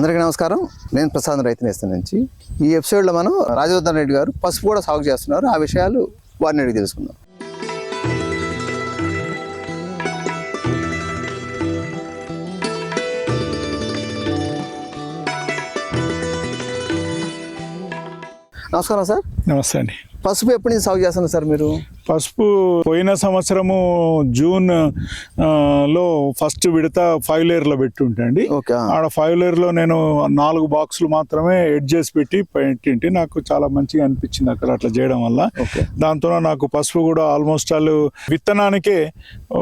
అందరికీ నమస్కారం. నేను ప్రసాద్ రైతు నేస్తం నుంచి. ఈ ఎపిసోడ్లో మనం రాజవర్ధన్ రెడ్డి గారు పసుపు కూడా సాగు చేస్తున్నారు. ఆ విషయాలు వారిని అడిగి తెలుసుకుందాం. నమస్కారం సార్. నమస్తే అండి. పసుపు ఎప్పటి నుంచి సాగు చేస్తున్నారు సార్ మీరు? పసుపు పోయిన సంవత్సరము జూన్లో ఫస్ట్ విడత ఫైవ్ లేయర్లో పెట్టి ఉంటాండి ఓకే ఆడ ఫైవ్ లేయర్లో నేను నాలుగు బాక్సులు మాత్రమే ఎడ్జెస్ పెట్టి పెట్టింటి. నాకు చాలా మంచిగా అనిపించింది అక్కడ అట్లా చేయడం వల్ల. దాంతో నాకు పసుపు కూడా ఆల్మోస్ట్ ఆల్ విత్తనానికే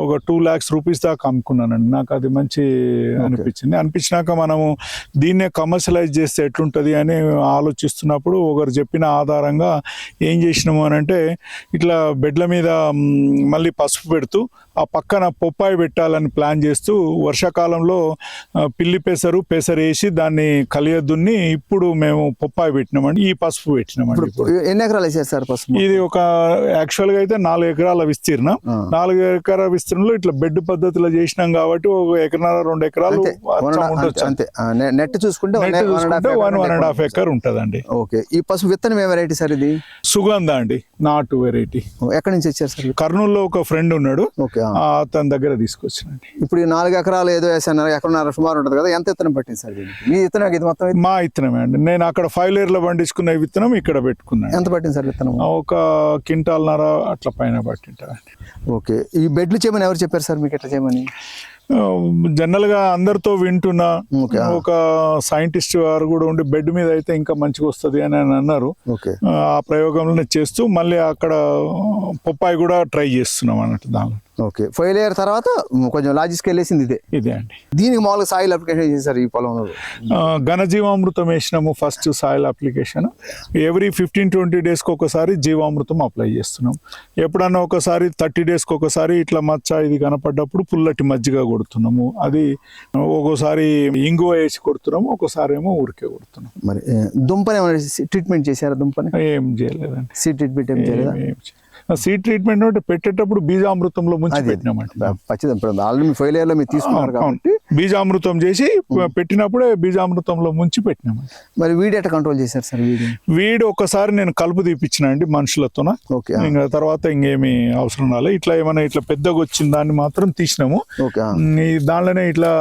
ఒక టూ ల్యాక్స్ రూపీస్ దాకా అమ్ముకున్నానండి. నాకు అది మంచి అనిపించింది. అనిపించినాక మనము దీన్నే కమర్షియలైజ్ చేస్తే ఎట్లుంటుంది అని ఆలోచిస్తున్నప్పుడు ఒకరు చెప్పిన ఆధారంగా ఏం చేసినాము అని అంటే ఇట్లా బెడ్ల మీద మళ్ళీ పసుపు పెడుతూ ఆ పక్కన పొప్పాయి పెట్టాలని ప్లాన్ చేస్తూ వర్షాకాలంలో పిల్లి పెసరు పెసరు వేసి దాన్ని కలియదున్ని ఇప్పుడు మేము పొప్పాయి పెట్టినామండి ఈ పసుపు పెట్టినామండి ఎన్ని ఎకరాలు వేసారు సార్ పసుపు ఇది ఒక యాక్చువల్గా అయితే నాలుగు ఎకరాల విస్తీర్ణం. నాలుగు ఎకరాల విస్తీర్ణంలో ఇట్లా బెడ్ పద్ధతిలో చేసినాం కాబట్టి ఒక ఎకరాల రెండు ఎకరాలు అంతే ఉండొచ్చు. నెట్ చూసుకుంటే one one and half. Acre ఉంటదండి ఓకే ఈ పసుపు విత్తనం ఏ వెరైటీ సార్ ఇది సుగంధ అండి? నాటు వెరైటీ. ఎక్కడి నుంచి వచ్చారు సార్? కర్నూలులో ఒక ఫ్రెండ్ ఉన్నాడు. ఓకే అతని దగ్గర తీసుకొచ్చినండి. ఇప్పుడు ఈ నాలుగు ఎకరాలు ఏదో వేసాను ఎకరన్నర సుమారు ఉంటుంది కదా ఎంత విత్తనం పట్టింది సార్ మీ విత్తనం ఇది మొత్తం మా విత్తనమే అండి. నేను అక్కడ ఫైవ్ లేయర్లో పండించుకున్న విత్తనం ఇక్కడ పెట్టుకున్నాను. ఎంత పట్టింది సార్ విత్తనం? ఒక క్వింటాల్నర అట్లా పైన పట్టింటారండి ఓకే ఈ బెడ్లు చేయమని ఎవరు చెప్పారు సార్ మీకు ఎట్లా చేయమని? జనరల్గా అందరితో వింటున్నా. ఒక సైంటిస్ట్ వారు కూడా ఉండి బెడ్ మీద అయితే ఇంకా మంచిగా వస్తుంది అని అని అన్నారు. ఆ ప్రయోగంలోనే చేస్తూ మళ్ళీ అక్కడ పొప్పాయి కూడా ట్రై చేస్తున్నాం అన్నట్టు దానిలో. ఓకే. ఫైవ్ లేయర్ తర్వాత కొంచెం లార్జ్ స్కేల్ వేసింది ఇదే. ఇదే అండి. దీనికి మామూలుగా సాయిల్ అప్లికేషన్ చేశారు ఈ పొలంలో? ఘనజీవామృతం వేసినాము first soil application. Every fifteen twenty డేస్కి ఒకసారి జీవామృతం అప్లై చేస్తున్నాం. ఎప్పుడన్నా ఒకసారి థర్టీ డేస్కి ఒకసారి ఇట్లా మచ్చ ఇది కనపడ్డప్పుడు పుల్లటి మజ్జిగ కొడుతున్నాము. అది ఒక్కోసారి ఇంగువ వేసి కొడుతున్నాము ఒకసారి ఏమో ఊరికే కొడుతున్నాం. మరి దుంపని ట్రీట్మెంట్ చేశారా దుంపని? ఏం చేయలేదండి. సీ ట్రీట్మెంట్ ఏం చేయలేదా. సీడ్ ట్రీట్మెంట్ అంటే పెట్టేటప్పుడు బీజామృతంలో ముంచి పెట్టినామండి. ఆల్రెడీ ఫైవ్ లేయర్లో మీరు తీసుకున్నారు కాబట్టి. బీజామృతం చేసి పెట్టినప్పుడే బీజామృతంలో ముంచి పెట్టినామండి. మరి వీడి ఎట్లా కంట్రోల్ చేశారు సార్ వీడి? వీడు ఒకసారి నేను కలుపు తీపిచ్చిన అండి మనుషులతోన. ఇంకా తర్వాత ఇంకేమి అవసరం రాలే. ఇట్లా ఏమైనా ఇట్లా పెద్దగా వచ్చిన దాన్ని మాత్రం తీసినాము. దానిలోనే ఇట్లా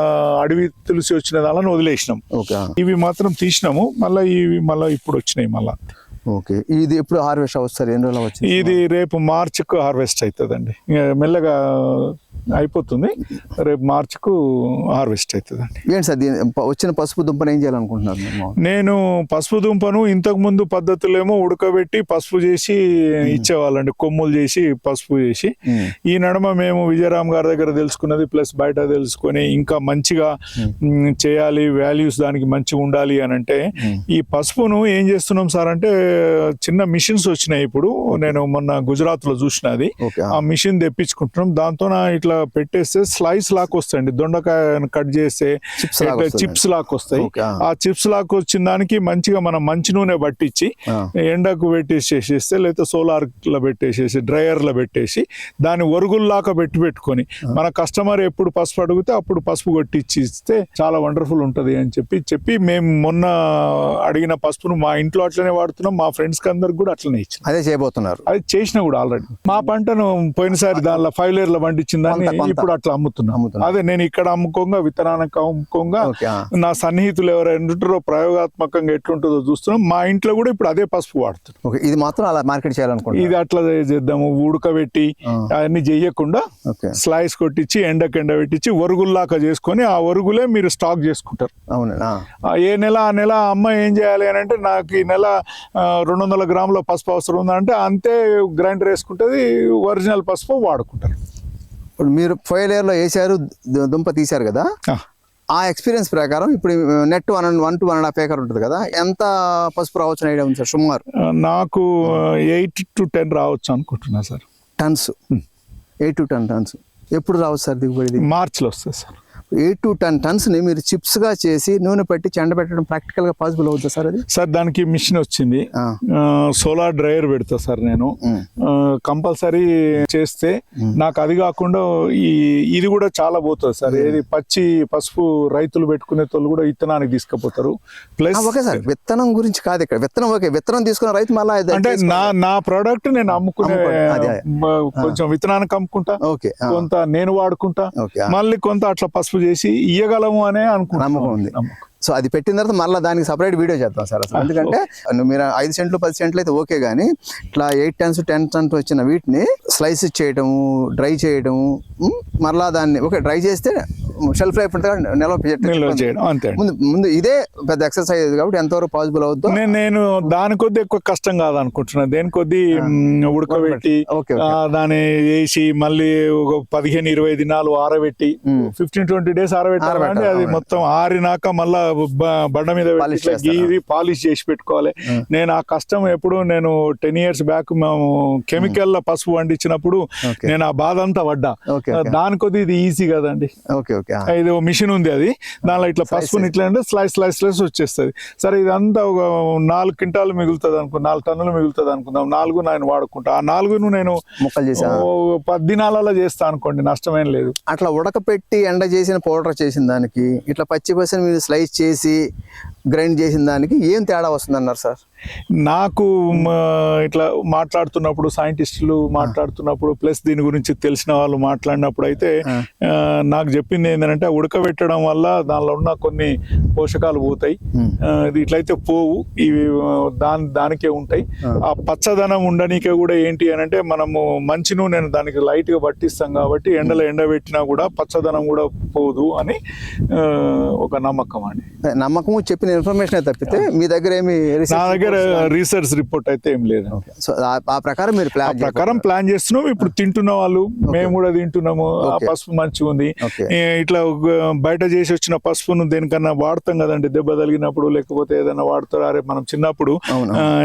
అడవి తులసి వచ్చిన దానిని వదిలేసినాం. ఇవి మాత్రం తీసినాము. మళ్ళీ ఇవి మళ్ళీ ఇప్పుడు వచ్చినాయి మళ్ళా ఓకే. ఇది ఎప్పుడు హార్వెస్ట్ సార్ ఎన్ని రోజులు వచ్చింది ఇది రేపు మార్చికు హార్వెస్ట్ అవుతుందండి మెల్లగా అయిపోతుంది. రేపు మార్చికు హార్వెస్ట్ అవుతుందండి ఏంటి సార్ వచ్చిన పసుపు దుంపని ఏం చేయాలనుకుంటున్నారు? నేను పసుపు దుంపను ఇంతకు ముందు పద్ధతులేమో ఉడకబెట్టి పసుపు చేసి ఇచ్చేవాళ్ళండి. కొమ్ములు చేసి పసుపు చేసి. ఈ నడుమ మేము విజయరామ్ గారి దగ్గర తెలుసుకున్నది ప్లస్ బయట తెలుసుకొని ఇంకా మంచిగా చేయాలి వాల్యూస్ దానికి మంచిగా ఉండాలి అని అంటే ఈ పసుపును ఏం చేస్తున్నాం సార్ అంటే చిన్న మిషన్స్ వచ్చినాయి ఇప్పుడు. నేను మొన్న గుజరాత్లో చూసినది ఓకే ఆ, మిషన్ తెప్పించుకుంటున్నాం. దాంతో ఇట్లా పెట్టేస్తే స్లైస్ లాక్ వస్తాయండి. దొండకాయ కట్ చేస్తే. చిప్స్ లాక్ వస్తాయి. ఆ, చిప్స్ లాక్ వచ్చిన దానికి మంచిగా మనం మంచి నూనె పట్టించి ఎండకు పెట్టేసేసేస్తే లేకపోతే సోలార్లో పెట్టేసేసి డ్రైయర్లో పెట్టేసి దాన్ని ఒరుగుల్లాగా పెట్టి పెట్టుకొని మన కస్టమర్ ఎప్పుడు పసుపు అడిగితే అప్పుడు పసుపు కొట్టించి ఇస్తే చాలా వండర్ఫుల్ ఉంటది అని చెప్పి చెప్పి మేము మొన్న అడిగిన పసుపును మా ఇంట్లో అట్లనే వాడుతున్నాం. మా ఫ్రెండ్స్కి అందరికి కూడా అట్లనే ఇచ్చిన. అదే చేయబోతున్నారు. అది చేసిన కూడా ఆల్రెడీ మా పంటను పోయినసారి దానిలో ఫైవ్ లేయర్లో పండించిన దాన్ని కొంత, కొంత. ఇప్పుడు అట్లా అమ్ముతున్నాం. అమ్ముతున్నారు. అదే నేను ఇక్కడ అమ్ముకోగా విత్తనానికి అమ్ముకోగా నా సన్నిహితులు ఎవరైనా ప్రయోగాత్మకంగా ఎట్లుంటుందో చూస్తున్నాం. మా ఇంట్లో కూడా ఇప్పుడు అదే పసుపు వాడుతున్నాం ఇది మాత్రం అలా మార్కెట్ చేయాలనుకుంటున్నారు. ఇది అట్లా చేద్దాము ఉడకబెట్టి అవన్నీ చెయ్యకుండా ఓకే. స్లైస్ కొట్టించి ఎండకు ఎండ పెట్టించి ఒరుగుల్లాగా చేసుకొని ఆ ఒరుగులే మీరు స్టాక్ చేసుకుంటారు. ఆ. ఏ నెల ఆ నెల అమ్మ ఏం చేయాలి అని అంటే నాకు ఈ నెల రెండు వందల గ్రాముల పసుపు అవసరం ఉందంటే అంతే గ్రైండర్ వేసుకుంటుంది ఒరిజినల్ పసుపు వాడుకుంటారు. ఇప్పుడు మీరు ఫైవ్ లేయర్లో వేసారు దుంప తీశారు కదా? ఆ, ఎక్స్పీరియన్స్ ప్రకారం ఇప్పుడు net one one two one and half acre ఉంటుంది కదా? ఎంత పసుపు రావచ్చు ఐడియా ఉంది సార్ సుమారు? నాకు ఎయిట్ టు టెన్ రావచ్చు అనుకుంటున్నా sir. Tons. Eight to ten tons. ఎప్పుడు రావచ్చు సార్ దిగుబడి? మార్చిలో వస్తుంది సార్. ఎయిట్ టు టెన్ టన్స్ని మీరు చిప్స్గా చేసి నూనె పెట్టి చెండబెట్టడం ప్రాక్టికల్గా పాసిబుల్ అవుతుంది సార్ అది? సార్ దానికి మిషన్ వచ్చింది. సోలార్ డ్రైయర్ పెడతా సార్ నేను. కంపల్సరీ చేస్తే నాకు అది కాకుండా ఈ ఇది కూడా చాలా పోతుంది సార్. ఏది పచ్చి పసుపు రైతులు పెట్టుకునే తోళ్ళు కూడా విత్తనానికి తీసుకుపోతారు. Plus okay sir. విత్తనం గురించి కాదు ఇక్కడ. విత్తనం ఓకే. విత్తనం తీసుకున్న రైతు మళ్ళీ అంటే. నా నా ప్రోడక్ట్ నేను అమ్ముకునే కొంచెం విత్తనానికి అమ్ముకుంటా. కొంత నేను వాడుకుంటా. మళ్ళీ కొంత అట్లా పసుపు చేసి ఇయ్యగలము అనే అనుకుంటున్నాను నమ్మకం ఉంది. సో అది పెట్టిన తర్వాత మళ్ళీ దానికి సపరేట్ వీడియో చేద్దాం సార్ అసలు. ఎందుకంటే మీరు ఐదు సెంట్లు పది సెంట్లు అయితే ఓకే కానీ ఇట్లా ఎయిట్ టన్స్ టెన్ టన్స్ వచ్చిన వీటిని స్లైస్ చేయడము డ్రై చేయడము ఉమ్, మరలా దాన్ని ఓకే డ్రై చేస్తే షెల్ఫ్ లైఫ్ ఉంటుంది నిల్వ. నిల్వ చేయడం అంతే. ముందు ముందు ఇదే పెద్ద ఎక్సర్సైజ్ కాబట్టి ఎంతవరకు పాసిబుల్ అవుద్దో నేను నేను దాని కొద్ది ఎక్కువ కష్టం కాదనుకుంటున్నా దేని కొద్ది ఉడకబెట్టి దాన్ని వేసి మళ్ళీ ఒక పదిహేను ఇరవై దినాలు ఆరబెట్టి ఫిఫ్టీన్ ట్వంటీ డేస్ ఆరబెట్టాలి ఆరబెట్టాలి, అది. మొత్తం ఆరినాక మళ్ళా బండ మీద? గీరి పాలిష్ చేసి పెట్టుకోవాలి నేను ఆ కష్టం ఎప్పుడు నేను టెన్ ఇయర్స్ బ్యాక్ మేము కెమికల్ పసుపు వండించినప్పుడు. నేను ఆ బాధ అంతా పడ్డా. దాని కొద్ది ఇది ఈజీ కదండి ఓకే ఓకే. ఇది మిషన్ ఉంది అది. దానిలో ఇట్లా పసుపుని ఇట్లా అంటే స్లైస్ స్లైస్ స్లైస్ వచ్చేస్తుంది. సరే ఇదంతా ఒక నాలుగు క్వింటాలు మిగులుతుంది అనుకో నాలుగు టన్నులు మిగులుతుంది అనుకుందాం. నాలుగు నేను వాడుకుంటా. ఆ నాలుగును నేను ముక్కలు చేసా. ఓ పది దినాలలో చేస్తా అనుకోండి నష్టమేం లేదు. అట్లా ఉడకపెట్టి ఎండ చేసిన పౌడర్ చేసిన దానికి ఇట్లా పచ్చి పచ్చిని మీరు స్లైస్ చేసి గ్రైండ్ చేసిన దానికి ఏం తేడా వస్తుంది అన్నారు సార్? నాకు ఇట్లా మాట్లాడుతున్నప్పుడు సైంటిస్టులు మాట్లాడుతున్నప్పుడు ప్లస్ దీని గురించి తెలిసిన వాళ్ళు మాట్లాడినప్పుడు అయితే నాకు చెప్పింది ఏంటంటే ఉడకబెట్టడం వల్ల దానిలో ఉన్న కొన్ని పోషకాలు పోతాయి. ఇట్లయితే పోవు ఇవి దాని దానికే ఉంటాయి. ఆ. పచ్చదనం ఉండనికే కూడా ఏంటి అని అంటే మనము మంచి నూనెను దానికి లైట్గా పట్టిస్తాం కాబట్టి ఎండలో ఎండబెట్టినా కూడా పచ్చదనం కూడా పోదు అని ఒక నమ్మకం అండి. నమ్మకము చెప్పిన ఇన్ఫర్మేషన్ తప్పితే మీ దగ్గర ఏమి నా research దగ్గర రీసెర్చ్ రిపోర్ట్ అయితే ఏం లేదు. సో ఆ- ప్రకారం మీరు ఆ ప్లాన్ ప్రకారం ప్లాన్ చేస్తున్నాం. ఇప్పుడు తింటున్న వాళ్ళు మేము కూడా తింటున్నాము. ఆ. పసుపు మంచిగా ఉంది. ఇట్లా బయట చేసి వచ్చిన పసుపును దేనికన్నా వాడతాం కదండి. దెబ్బ తగిలినప్పుడు లేకపోతే ఏదైనా వాడతారు? అరే మనం చిన్నప్పుడు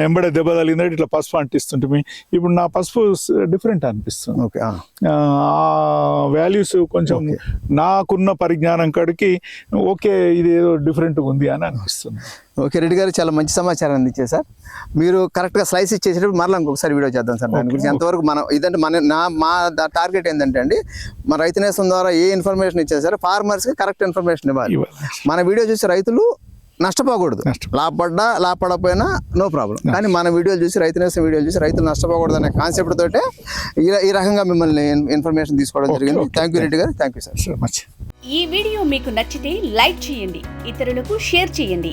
ఎంబడే దెబ్బ తగిలినట్టు ఇట్లా పసుపు అంటిస్తుంటే ఇప్పుడు నా పసుపు డిఫరెంట్ అనిపిస్తుంది. ఓకే వాల్యూస్ కొంచెం నాకున్న పరిజ్ఞానం కాడికి ఓకే ఇది ఏదో డిఫరెంట్ ఉంది అని అనిపిస్తుంది. ఓకే రెడ్డి గారు చాలా మంచి సమాచారం అందించారు సార్. మీరు కరెక్ట్గా స్లైస్ ఇచ్చేసేటప్పుడు మరలా ఇంకొకసారి వీడియో చేద్దాం సార్. దాని గురించి ఎంతవరకు మనం ఇదంటే మన నా మా టార్గెట్ ఏంటంటే అండి మన రైతు నేస్తం ద్వారా ఏ ఇన్ఫర్మేషన్ ఇచ్చారు సార్ ఫార్మర్స్కి కరెక్ట్ ఇన్ఫర్మేషన్ ఇవ్వాలి. మన వీడియో చూసి రైతులు నష్టపోకూడదు. నష్టపో- లాభపడ్డా లాభపడకపోయినా నో ప్రాబ్లం కానీ మన వీడియోలు చూసి రైతు నేస్తం వీడియోలు చూసి రైతులు నష్టపోకూడదు అనే కాన్సెప్ట్ తోటే ఈ ఈ రకంగా మిమ్మల్ని ఇన్ఫర్మేషన్ తీసుకోవడం జరిగింది. థ్యాంక్ యూ రెడ్డి గారు. Thank you sir so much ఈ వీడియో మీకు నచ్చితే లైక్ చేయండి ఇతరులకు షేర్ చేయండి.